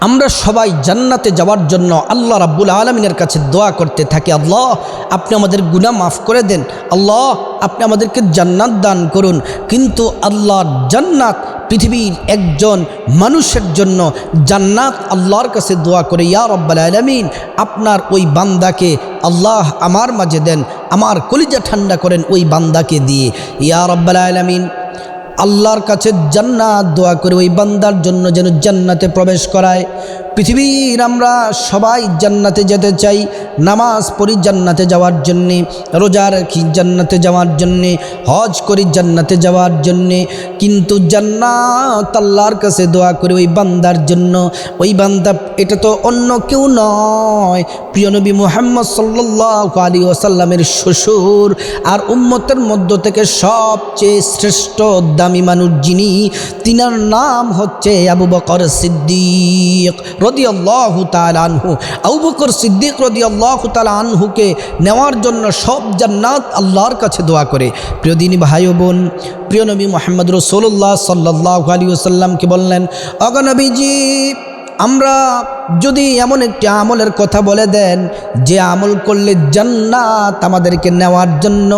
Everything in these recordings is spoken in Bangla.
আমরা সবাই জান্নাতে যাওয়ার জন্য আল্লাহ রাব্বুল আলমিনের কাছে দোয়া করতে থাকি। আল্লাহ, আপনি আমাদের গুনাহ মাফ করে দেন। আল্লাহ, আপনি আমাদেরকে জান্নাত দান করুন। কিন্তু আল্লাহর জান্নাত পৃথিবীর একজন মানুষের জন্য জান্নাত আল্লাহর কাছে দোয়া করে, ইয়া রব্বাল আলমিন, আপনার ওই বান্দাকে আল্লাহ আমার মাঝে দেন, আমার কলিজা ঠান্ডা করেন ওই বান্দাকে দিয়ে। ইয়া রব্বাল আলমিন আল্লাহর কাছে জান্নাত দোয়া করে ওই বান্দার জন্য যেন জান্নাতে প্রবেশ করায়। পৃথিবীর আমরা সবাই জান্নাতে যেতে চাই, নামাজ পড়ি জান্নাতে যাওয়ার জন্যে, রোজা রাখি জান্নাতে যাওয়ার জন্যে, হজ করি জান্নাতে যাওয়ার জন্যে। কিন্তু জান্নাত আল্লাহর কাছে দোয়া করে ওই বান্দার জন্য। ওই বান্দা, এটা তো অন্য কেউ নয়। প্রিয় নবী মোহাম্মদ সাল্লাহ আলী ওসাল্লামের শ্বশুর আর উম্মতের মধ্য থেকে সবচেয়ে শ্রেষ্ঠ দামি মানুষ যিনি, তিনার নাম হচ্ছে আবু বকর সিদ্দিক। রদি আল্লাহ আনহু আউবকর বকর সিদ্দিক রদি আল্লাহ আনহুকে নেওয়ার জন্য সব জান্নাত আল্লাহর কাছে দোয়া করে। প্রিয় দিনী ভাই বোন, প্রিয় নবী মোহাম্মদ রসোল্লাহ সাল্লাহ আলী ওসাল্লামকে বললেন অগনবীজি আমরা যদি এমন একটি আমলের কথা বলে দেন, যে আমল করলে জান্নাত আমাদেরকে নেওয়ার জন্য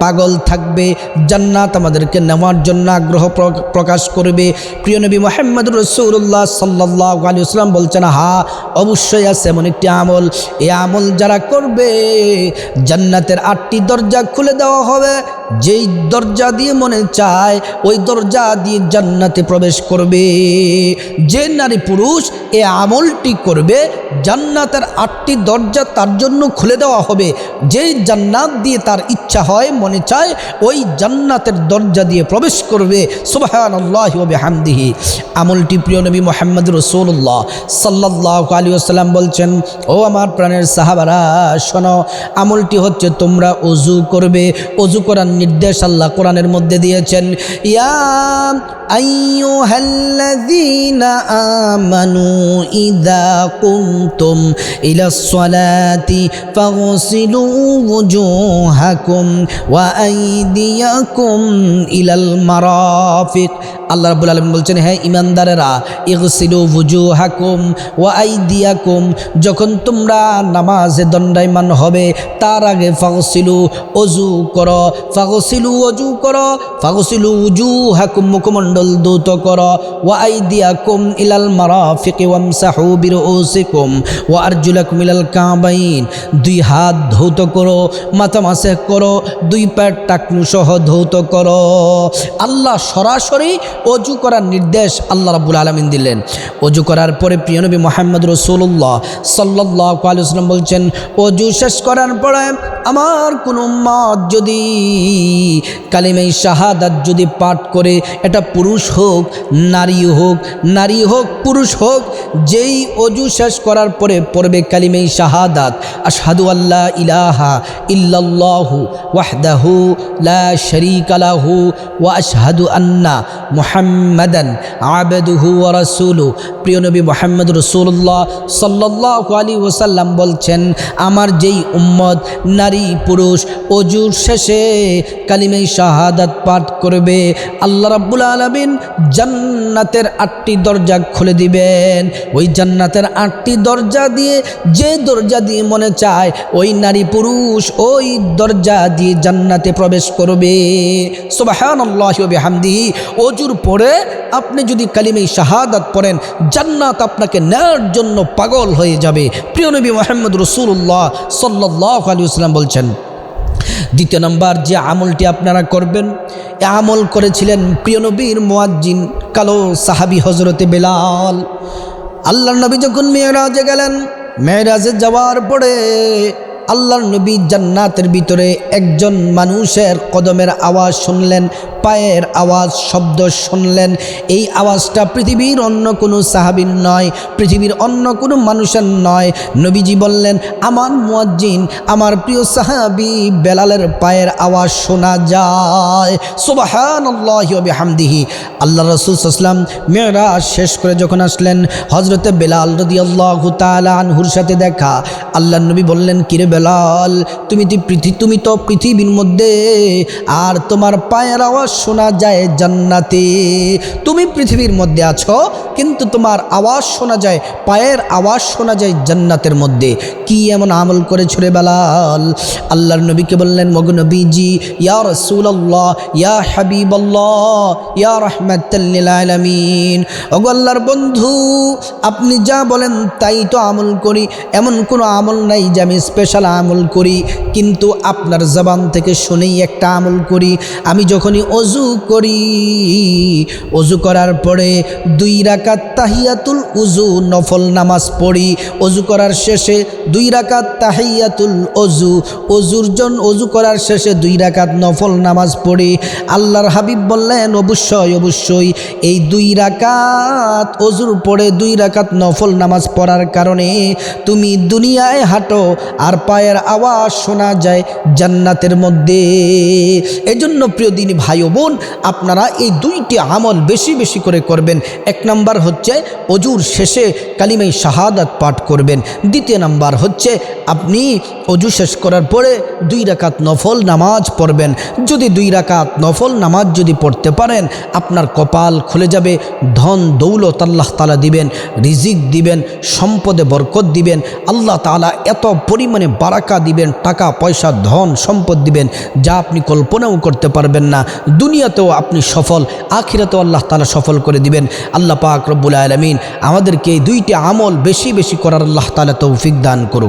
পাগল থাকবে, জান্নাত আমাদেরকে নেওয়ার জন্য আগ্রহ প্রকাশ করবে। প্রিয় নবী মোহাম্মদ রসুল্লাহ সাল্লাহ আলী আসলাম বলছেন, হা, অবশ্যই আছে এমন একটি আমল। এ আমল যারা করবে, জান্নাতের আটটি দরজা খুলে দেওয়া হবে। যেই দরজা দিয়ে মনে চায়, ওই দরজা দিয়ে জান্নাতে প্রবেশ করবে। যে নারী পুরুষ এ আমলটি করবে, জান্নাতের আটটি দরজা তার জন্য খুলে দেওয়া হবে। যেই জান্নাত দিয়ে তার ইচ্ছা হয়, মনে চায়, ওই জান্নাতের দরজা দিয়ে প্রবেশ করবে। সুবাহান হামদিহি আমলটি প্রিয় নবী মোহাম্মদ রসুল্লাহ সাল্লাহ আলী আসসালাম বলছেন, ও আমার প্রাণের সাহাবারা, শোনো, আমলটি হচ্ছে তোমরা অজু করবে। অজু করার নির্দেশ আল্লাহ কোরআনের মধ্যে দিয়েছেন, ইয়া আইয়ুহাল্লাযীনা আমানু ইযা إذا قمتم إلى الصلاة فاغسلوا وجوهكم وأيديكم إلى المرافق আল্লাহ রাব্বুল আলামিন বলছেন হ্যাঁ ইমানদারেরা ইগসিলু ওয়ুজুহাকুম ওয়া আইদিয়াকুম, যখন তোমরা নামাজে দণ্ডায়মান হবে, তার আগে ফাগসিলু অজু করো, ফাগসিলু অজু করো, ফাগসিলু উজু হাকুম মুখমণ্ডল দূত করো, ওয়া আইদিয়াকুম ইলাল মারাফিকি ওয়ামসাহু বিরুসিকুম ওয়া আরজুলাকুম ইলাল কাবাইন, দুই হাত ধৌত করো, মাথা মাসে করো, দুই পায়ের টাকনু সহ ধৌত করো। আল্লাহ সরাসরি অজু করার নির্দেশ আল্লাহ রাবুল আলমিন দিলেন। অজু করার পরে প্রিয় নবী মোহাম্মদ রসুল্লাহ সাল্লাহ আলু বলছেন, অজু শেষ করার পরে আমার কোনো মত যদি কালিমাই শাহাদাত যদি পাঠ করে, এটা পুরুষ হোক, নারী হোক নারী হোক, পুরুষ হোক, যেই অজু শেষ করার পরে পড়বে কালিমাই শাহাদাত, আশহাদু আল্লাহ ইলাহা ইল্লাল্লাহু ওয়াহদাহু লা শরীকা ওয়া আশহাদু আন্না মুহাম্মাদান আবদুহু রাসূলু প্রিয় নবী মোহাম্মদ রসুল্লাহ সাল্লাহ আলী ওসাল্লাম বলছেন, আমার যেই উম্মত নারী পুরুষ, অজুর শেষে কালিমাই শাহাদাত পাঠ করবে। আল্লাহ রাব্বুল আলমিন জান্নাতের আটটি দরজা খুলে দিবেন। ওই জান্নাতের আটটি দরজা দিয়ে যে দরজা দিয়ে মনে চায়, ওই নারী, পুরুষ ওই দরজা দিয়ে জান্নাতে প্রবেশ করবে। সুবাহান অজুর পরে আপনি যদি কালিমাই শাহাদাত পড়েন, জান্নাত আপনাকে নেওয়ার জন্য পাগল হয়ে যাবে। প্রিয় নবী মোহাম্মদ রসুল্লাহ সাল্লাহ আলী ইসলাম বলছেন, দ্বিতীয় নম্বর, যে আমলটি আপনারা করবেন, এ আমল করেছিলেন প্রিয়নবীর মোয়াজ্জিন, কালো সাহাবি হজরতে বেলাল। আল্লাহ নবী যখন মেয়েরাজে গেলেন, মেয়েরাজে যাওয়ার পরে আল্লাহর নবী জান্নাতের ভিতরে একজন মানুষের কদমের আওয়াজ শুনলেন, পায়ের আওয়াজ, শব্দ শুনলেন। এই আওয়াজটা পৃথিবীর অন্য কোনো সাহাবির নয়, পৃথিবীর অন্য কোনো মানুষের নয়। নবীজি বললেন, আমার মুয়াজ্জিন, আমার প্রিয় সাহাবি বেলালের পায়ের আওয়াজ শোনা যায়। সুবাহান হামদিহি আল্লাহ রসুল সাল্লাম মেয়েরা শেষ করে যখন আসলেন হজরতে বেলাল রদি আল্লাহ আনহুর সাথে দেখা আল্লাহ নবী বললেন, কিরে বেলাল বেলাল, তুমি তো পৃথিবী তুমি তো পৃথিবীর মধ্যে, আর তোমার পায়ের আওয়াজ শোনা যায় জান্নাতে। তুমি পৃথিবীর মধ্যে আছো কিন্তু তোমার আওয়াজ শোনা যায়, পায়ের আওয়াজ শোনা যায় জান্নাতের মধ্যে। কি এমন আমল করেছ রে বেলাল? আল্লাহর নবীকে বললেন মগনবীজি ইয়া রসুল্লাহ ইয়া হাবিবাল্লাহ, ইয়া রহমাতাল্লিল আলামিন। ওগো আল্লাহর বন্ধু, আপনি যা বলেন তাই তো আমল করি। এমন কোনো আমল নাই যে আমি স্পেশাল আমল করি। কিন্তু আপনার জবান থেকে শুনেই একটা আমল করি। আমি যখনই অজু করি, অজু করার পরে দুই রাকাত তাহিয়াতুল উজু নফল নামাজ পড়ি। অজু করার শেষে দুই রাকাত তাহিয়াতুল অজু অজুর জন অজু করার শেষে দুই রাকাত নফল নামাজ পড়ি। আল্লাহর হাবিব বললেন, অবশ্যই অবশ্যই। এই দুই রাকাত অজুর পরে দুই রাকাত নফল নামাজ পড়ার কারণে তুমি দুনিয়ায় হাঁটো আর পায়ের আওয়াজ শোনা যায় জান্নাতের মধ্যে। এজন্য প্রিয় দিনী ভাই বোন, আপনারা এই দুইটি আমল বেশি বেশি করে করবেন। এক নাম্বার হচ্ছে অজুর শেষে কালিমাই শাহাদাত পাঠ করবেন। দ্বিতীয় নাম্বার হচ্ছে আপনি অজু শেষ করার পরে দুই রাকাত নফল নামাজ পড়বেন। যদি দুই রাকাত নফল নামাজ যদি পড়তে পারেন, আপনার কপাল খুলে যাবে, ধন দৌলত আল্লাহ তালা দিবেন, রিজিক দিবেন, সম্পদে বরকত দিবেন, আল্লাহ তালা এত পরিমাণে বারাকা দিবেন, টাকা পয়সা, ধন, সম্পদ দিবেন, যা আপনি কল্পনাও করতে পারবেন না। দুনিয়াতেও আপনি সফল, আখিরাতেও আল্লাহ তালা সফল করে দিবেন। আল্লাহ পাক রব্বুল আলমিন আমাদেরকে এই দুইটি আমল বেশি বেশি করার আল্লাহ তালা তৌফিক দান করুক।